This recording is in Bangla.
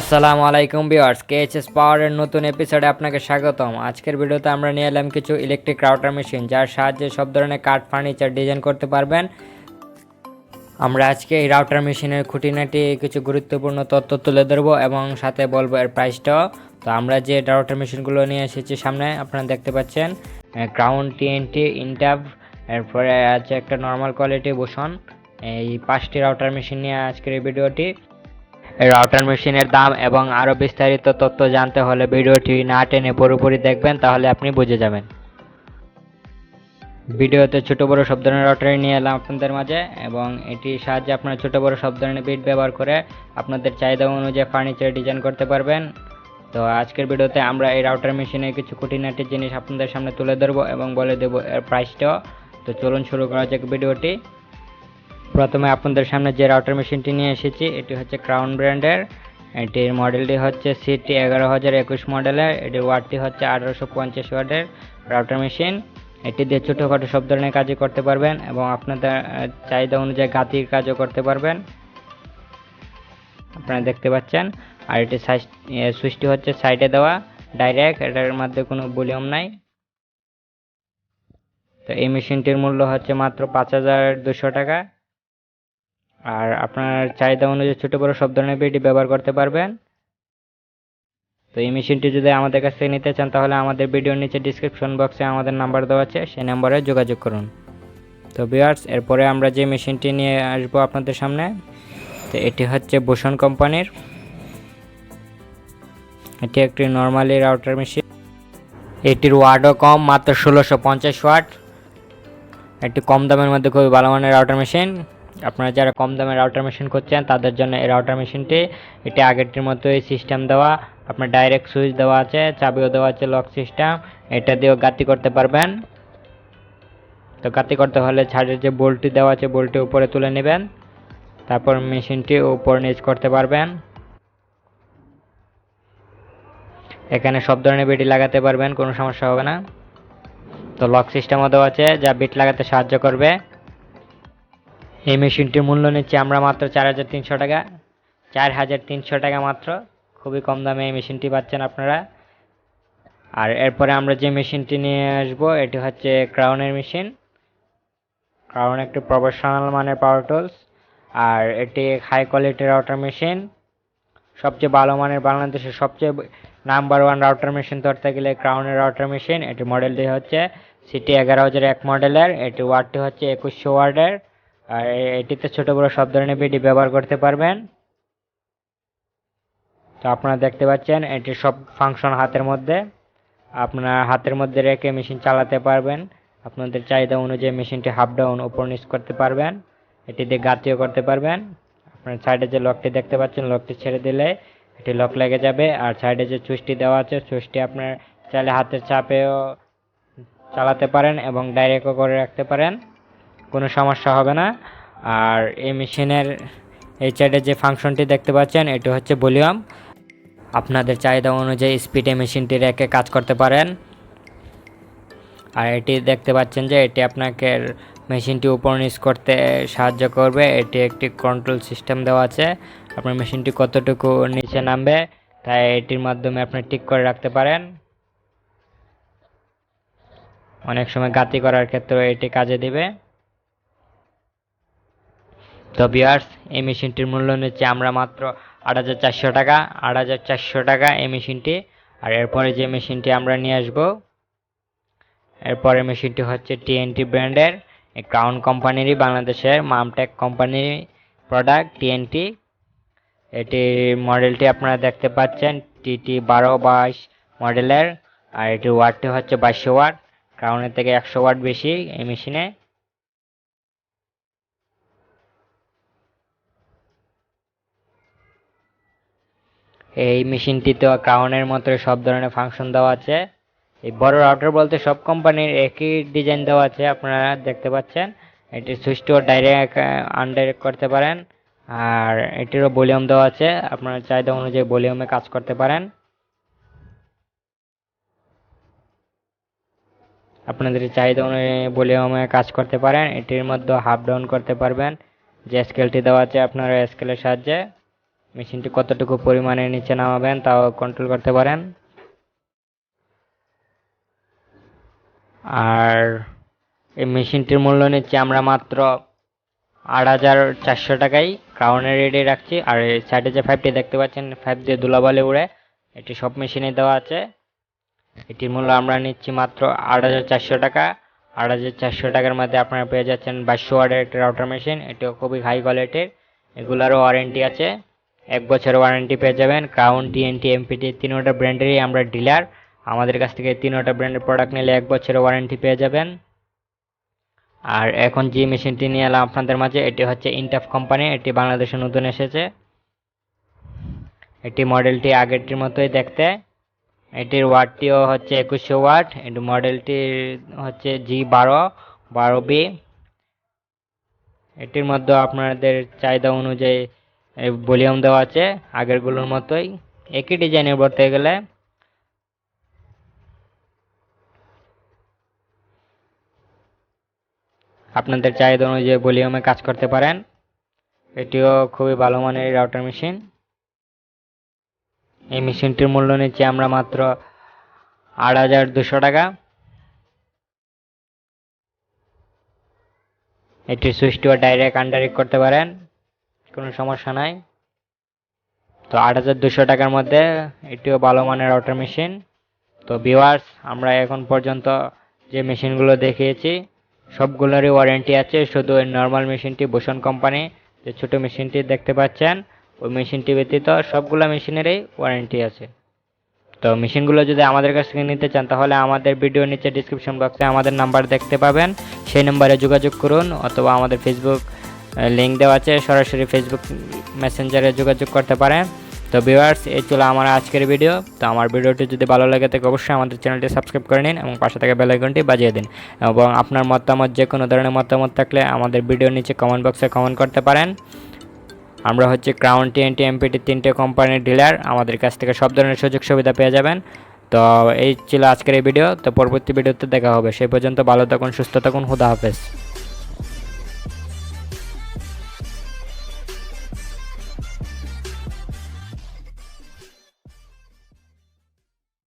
আসসালামু আলাইকুম ভিউয়ার্স কেএইচএস পাওয়ারের নতুন এপিসোডে আপনাকে স্বাগতম। আজকের ভিডিওতে আমরা নিয়ে এলাম কিছু ইলেকট্রিক রাউটার মেশিন যার সাহায্যে সব ধরনের কাঠ ফার্নিচার ডিজাইন করতে পারবেন। আমরা আজকে এই রাউটার মেশিনের খুঁটিনাটি কিছু গুরুত্বপূর্ণ তথ্য তুলে ধরবো এবং সাথে বলব এর প্রাইসটাও তো আমরা যে রাউটার মেশিনগুলো নিয়ে এসেছি সামনে, আপনারা দেখতে পাচ্ছেন ক্রাউন টিএনটি ইনটাভ এরপরে আছে একটা নর্মাল কোয়ালিটি ভূষণ এই পাঁচটি রাউটার মেশিন নিয়ে আজকের এই ভিডিওটি রাউটার মেশিনের দাম এবং আরও বিস্তারিত তথ্য জানতে হলে ভিডিওটি না টেনে পুরোপুরি দেখবেন, তাহলে আপনি বুঝে যাবেন। ভিডিওতে ছোট বড় সব ধরনের রাউটারই নিয়ে এলাম আপনাদের মাঝে, এবং এটির সাহায্যে আপনারা ছোট বড় সব ধরনের বিট ব্যবহার করে আপনাদের চাহিদা অনুযায়ী ফার্নিচার ডিজাইন করতে পারবেন। তো আজকের ভিডিওতে আমরা এই রাউটার মেশিনের কিছু খুঁটিনাটি জিনিস আপনাদের সামনে তুলে ধরবো এবং বলে দেবো এর প্রাইসটাও। তো চলুন শুরু করা যাক ভিডিওটি। প্রথমে আপনাদের সামনে যে রাউটার মেশিনটি নিয়ে এসেছি, এটি হচ্ছে ক্রাউন ব্র্যান্ডের এটির মডেলটি হচ্ছে সিটি এগারো হাজার একুশ মডেলের এটির ওয়াটটি হচ্ছে আঠারোশো পঞ্চাশ ওয়াটের রাউটার মেশিন এটি দিয়ে ছোটোখাটো সব ধরনের কাজই করতে পারবেন এবং আপনাদের চাহিদা অনুযায়ী গাতির কাজও করতে পারবেন। আপনারা দেখতে পাচ্ছেন। আর এটি সাইজ সুইচটি হচ্ছে সাইডে দেওয়া ডাইরেক্ট এটার মধ্যে কোনো ভলিউম নাই। তো এই মেশিনটির মূল্য হচ্ছে মাত্র পাঁচ হাজার দুশো টাকা। আর আপনার চাহিদা অনুযায়ী ছোটো বড়ো সব ধরনের বিডি ব্যবহার করতে পারবেন। তো এই মেশিনটি যদি আমাদের কাছ থেকে নিতে চান, তাহলে আমাদের ভিডিওর নিচে ডিসক্রিপশন বক্সে আমাদের নাম্বার দেওয়া আছে, সেই নাম্বারে যোগাযোগ করুন। তো বিয়ার্স এরপরে আমরা যে মেশিনটি নিয়ে আসব আপনাদের সামনে, তো এটি হচ্ছে ভূষণ কোম্পানির। এটি একটি নর্মালি রাউটার মেশিন এটির ওয়ার্ডও কম, মাত্র ষোলোশো পঞ্চাশ ওয়াট। একটি কম দামের মধ্যে খুবই ভালো মানের রাউটার মেশিন আপনারা যারা কম দামের রাউটার মেশিন করছেন তাদের জন্য এই রাউটার মেশিনটি এটি আগেরটির মতোই সিস্টেম দেওয়া। আপনার ডাইরেক্ট সুইচ দেওয়া আছে, চাবিও দেওয়া আছে লক সিস্টেম এটা দিয়েও গাতি করতে পারবেন। তো গাতি করতে হলে ছাড়ের যে বোল্টটি দেওয়া আছে বোল্টটি উপরে তুলে নেবেন। তারপর মেশিনটি উপর নিচ করতে পারবেন। এখানে সব ধরনের বেটি লাগাতে পারবেন, কোনো সমস্যা হবে না। তো লক সিস্টেমও দেওয়া আছে, যা বিট লাগাতে সাহায্য করবে। এই মেশিনটির মূল্য নিচ্ছি আমরা মাত্র চার হাজার তিনশো টাকা। চার হাজার তিনশো টাকা মাত্র। খুবই কম দামে এই মেশিনটি পাচ্ছেন আপনারা। আর এরপরে আমরা যে মেশিনটি নিয়ে আসব, এটি হচ্ছে ক্রাউনের মেশিন। ক্রাউন একটি প্রফেশনাল মানের পাওয়ার টুলস আর এটি হাই কোয়ালিটির রাউটার মেশিন সবচেয়ে ভালো মানের বাংলাদেশের সবচেয়ে নাম্বার ওয়ান রাউটার মেশিন ধরতে গেলে ক্রাউনের রাউটার মেশিন এটি মডেলটি হচ্ছে সিটি এগারো হাজার এক মডেলের এটি ওয়ার্ডটি হচ্ছে একুশশো ওয়ার্ডের আর এটিতে ছোট বড় সব ধরনের বিডি ব্যবহার করতে পারবেন। তো আপনারা দেখতে পাচ্ছেন, এটি সব ফাংশন হাতের মধ্যে। আপনার হাতের মধ্যে রেখে মেশিন চালাতে পারবেন। আপনাদের চাহিদা অনুযায়ী মেশিনটি হাফ ডাউন উপর নিচ করতে পারবেন। এটি দিয়ে গাতিও করতে পারবেন। আপনার সাইডে যে লকটি দেখতে পাচ্ছেন লকটি ছেড়ে দিলে এটি লক লেগে যাবে। আর সাইডে যে সুইচটি দেওয়া আছে সুইচটি আপনার চাইলে হাতের চাপেও চালাতে পারেন এবং ডাইরেক্টও করে রাখতে পারেন। কোনো সমস্যা হবে না। আর এই মেশিনের, এই সাইডে যে ফাংশনটি দেখতে পাচ্ছেন, এটি হচ্ছে ভলিউম। আপনাদের চাহিদা অনুযায়ী স্পিডে মেশিনটি রেখে কাজ করতে পারেন। আর এটি দেখতে পাচ্ছেন যে, এটি আপনাকে মেশিনটি উপর নিচ করতে সাহায্য করবে। এটি একটি কন্ট্রোল সিস্টেম দেওয়া আছে। আপনার মেশিনটি কতটুকু নিচে নামবে তাই এটির মাধ্যমে আপনি ঠিক করে রাখতে পারেন। অনেক সময় গাতি করার ক্ষেত্রে এটি কাজে দিবে। তো বিয়ার্স এই মেশিনটির মূল্য নিচ্ছে আমরা মাত্র আট হাজার চারশো টাকা, আট হাজার চারশো টাকা এই মেশিনটি। আর এরপরে যে মেশিনটি আমরা নিয়ে আসব এরপরে মেশিনটি হচ্ছে টিএনটি ব্র্যান্ডের ক্রাউন কোম্পানিরই, বাংলাদেশের মামটেক কোম্পানির প্রোডাক্ট টিএনটি এটির মডেলটি আপনারা দেখতে পাচ্ছেন টিটি বারো বাইশ মডেলের, আর এটির ওয়াটটি হচ্ছে বাইশশো ওয়াট, ক্রাউনের থেকে একশো ওয়াট বেশি এই মেশিনে। এই মেশিনটিতে ক্রাউনের মতো সব ধরনের ফাংশন দেওয়া আছে। এই বড় রাউটার বলতে সব কোম্পানির একই ডিজাইন দেওয়া আছে, আপনারা দেখতে পাচ্ছেন। এটির সুইচটিও ডাইরেক্ট আনডাইরেক্ট করতে পারেন। আর এটিরও ভলিউম দেওয়া আছে, আপনার চাহিদা অনুযায়ী ভলিউমে কাজ করতে পারেন। আপনাদের চাহিদা অনুযায়ী ভলিউমে কাজ করতে পারেন। এটির মধ্যে হাফ ডাউন করতে পারবেন। যে স্কেলটি দেওয়া আছে, আপনারা স্কেলের সাহায্যে মেশিনটি কতটুকু পরিমাণে নিচে নামাবেন তাও কন্ট্রোল করতে পারেন। আর এই মেশিনটির মূল্য নিচ্ছি আমরা মাত্র আট হাজার চারশো টাকাই। ক্রাউনের রেডি রাখছি। আর এই সাইডে যে ফাইভটি দেখতে পাচ্ছেন ফাইভ দিয়ে ধুলাবালি উড়ে এটি সব মেশিনে দেওয়া আছে। এটির মূল্য আমরা নিচ্ছি মাত্র আট হাজার চারশো টাকা। আট হাজার চারশো টাকার মধ্যে আপনারা পেয়ে যাচ্ছেন বাইশশো ওয়ার্ডের একটি রাউটার মেশিন এটিও খুবই হাই কোয়ালিটির এগুলারও ওয়ারেন্টি আছে। এক বছর ওয়ারেন্টি পেয়ে যাবেন। ক্রাউন টিএনটি এমপিটি তিনোটা ব্র্যান্ডেরই আমরা ডিলার আমাদের কাছ থেকে তিনোটা ব্র্যান্ডের প্রোডাক্ট নিলে এক বছরের ওয়ারেন্টি পেয়ে যাবেন। আর এখন যে মেশিনটি নিয়ে এলাম আপনাদের মাঝে, এটি হচ্ছে ইনটাফ কোম্পানি এটি বাংলাদেশে নতুন এসেছে। এটি মডেলটি আগেরটির মতোই দেখতে। এটির ওয়াটটিও হচ্ছে একুশশো ওয়াট এটি মডেলটি হচ্ছে জি বারো বারো বি এটির মধ্যে আপনাদের চাহিদা অনুযায়ী ভলিউম দেওয়া আছে আগেরগুলোর মতোই। একই ডিজাইনের বলতে গেলে আপনাদের চাহিদা অনুযায়ী ভলিউমে কাজ করতে পারেন। এটিও খুবই ভালো মানের রাউটার মেশিন এই মেশিনটির মূল্য নিচ্ছি আমরা মাত্র আট হাজার দুশো টাকা। এটির সুইচটিও ডাইরেক্ট আন্ডারিক করতে পারেন। কোনো সমস্যা নাই। তো আট হাজার দুশো টাকার মধ্যে এটিও ভালো মানের রাউটার মেশিন তো ভিওয়ার্স আমরা এখন পর্যন্ত যে মেশিনগুলো দেখিয়েছি, সবগুলোরই ওয়ারেন্টি আছে। শুধু ওই নর্মাল মেশিনটি ভূষণ কোম্পানি যে ছোটো মেশিনটি দেখতে পাচ্ছেন, ওই মেশিনটি ব্যতীত সবগুলো মেশিনেরই ওয়ারেন্টি আছে। তো মেশিনগুলো যদি আমাদের কাছ থেকে নিতে চান, তাহলে আমাদের ভিডিও নিচে ডিসক্রিপশন বক্সে আমাদের নাম্বার দেখতে পাবেন। সেই নাম্বারে যোগাযোগ করুন, অথবা আমাদের ফেসবুক লিঙ্ক দেওয়া আছে, সরাসরি ফেসবুক মেসেঞ্জারে যোগাযোগ করতে পারেন। তো ভিউয়ার্স এই ছিল আমার আজকের ভিডিও তো আমার ভিডিওটি যদি ভালো লাগে থাকে অবশ্যই আমাদের চ্যানেলটি সাবস্ক্রাইব করে নিন এবং পাশে থাকা বেল আইকনটি বাজিয়ে দিন। এবং আপনার মতামত, যে কোনো ধরনের মতামত থাকলে আমাদের ভিডিওর নিচে কমেন্ট বক্সে কমেন্ট করতে পারেন। আমরা হচ্ছে ক্রাউন টিএনটি এমপিটি তিনটে কোম্পানির ডিলার আমাদের কাছ থেকে সব ধরনের সুযোগ সুবিধা পেয়ে যাবেন। তো এই ছিল আজকের এই ভিডিও তো পরবর্তী ভিডিওতে দেখা হবে। সেই পর্যন্ত ভালো থাকুন, সুস্থ থাকুন হুদা হাফেজ।